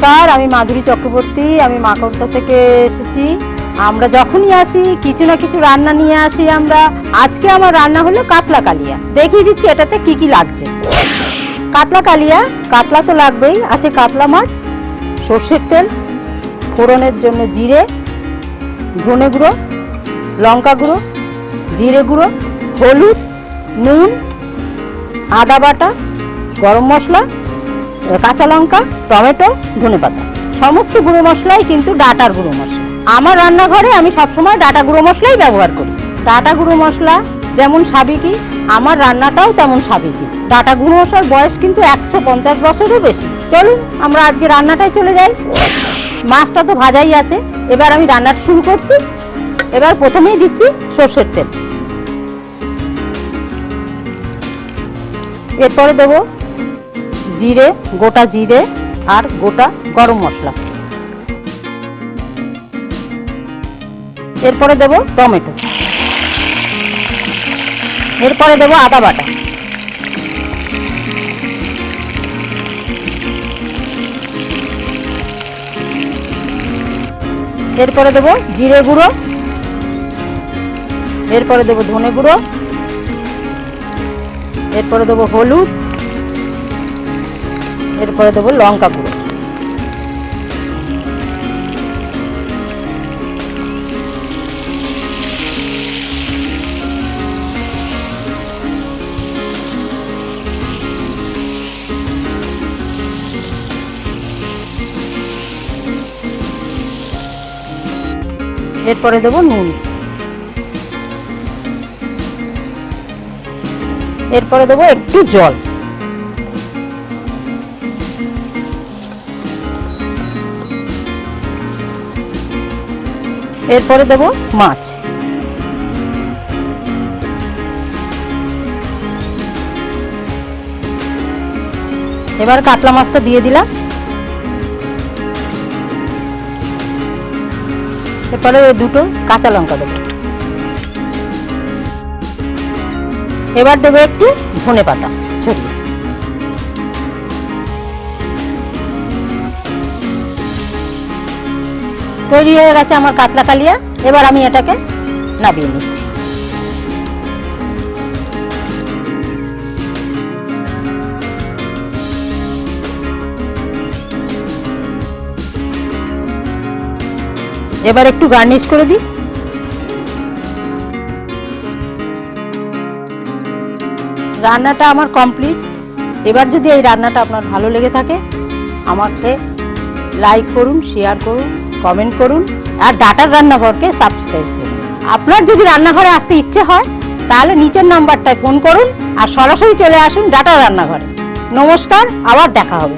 নমস্কার, আমি মাধুরী চক্রবর্তী, আমি মাকড়দা থেকে এসেছি। আমরা যখনই আসি, কিছু না কিছু রান্না নিয়ে আসি আমরা। আজকে আমার রান্না হলো কাতলা কালিয়া। দেখিয়ে দিচ্ছি এটাতে কি কি লাগছে। কাতলা কালিয়া, কাতলা তো লাগবেই। আছে কাতলা মাছ, সর্ষের তেল, ফোড়নের জন্য জিরে, ধনে গুঁড়ো, লঙ্কা গুঁড়ো, জিরে গুঁড়ো, হলুদ, নুন, আদা বাটা, গরম মশলা কাঁচা লঙ্কা, টমেটো, ধনেপাতা। সমস্ত গুঁড়ো মশলাই কিন্তু ডাটার গুঁড়ো মশলা। আমার রান্নাঘরে আমি সবসময় ডাটা গুঁড়ো মশলাই ব্যবহার করি। ডাটা গুঁড়ো মশলা যেমন সাবিকি, আমার রান্নাটাও তেমন সাবিকি। ডাটা গুঁড়ো মশলার বয়স কিন্তু একশো পঞ্চাশ বছরও বেশি। চলুন, আমরা আজকে রান্নাটায় চলে যাই। মাছটা তো ভাজাই আছে। এবার আমি রান্নাটা শুরু করছি। এবার প্রথমেই দিচ্ছি সর্ষের তেল। এরপরে দেবো জিরে, গোটা জিরে আর গোটা গরম মশলা। এরপরে দেব টমেটো। এরপরে দেব আদা বাটা। এরপরে দেব জিরে গুঁড়ো। এরপরে দেব ধনে গুঁড়ো। এরপরে দেব হলুদ। এরপরে দেবো লঙ্কা গুঁড়ো। এরপরে দেবো নুন। এরপরে দেবো একটু জল। এরপরে দেব মাছ। এবার কাতলা মাছটা দিয়ে দিলাম। এরপরে দুটো কাঁচা লঙ্কা দেবো। এবার দেবো একটু ধনে পাতা ছড়িয়ে। তৈরি হয়ে গেছে আমার কাতলা কালিয়া। এবার আমি এটাকে নাবিয়ে নিচ্ছি। এবার একটু গার্নিশ করে দিই। রান্নাটা আমার কমপ্লিট। এবার যদি এই রান্নাটা আপনার ভালো লেগে থাকে, আমাকে লাইক করুন শেয়ার করুন। কমেন্ট করুন আর ডাটার রান্নাঘরকে সাবস্ক্রাইব করুন। আপনার যদি রান্নাঘরে আসতে ইচ্ছে হয়, তাহলে নিচের নাম্বারটায় ফোন করুন আর সরাসরি চলে আসুন ডাটার রান্নাঘরে। নমস্কার, আবার দেখা হবে।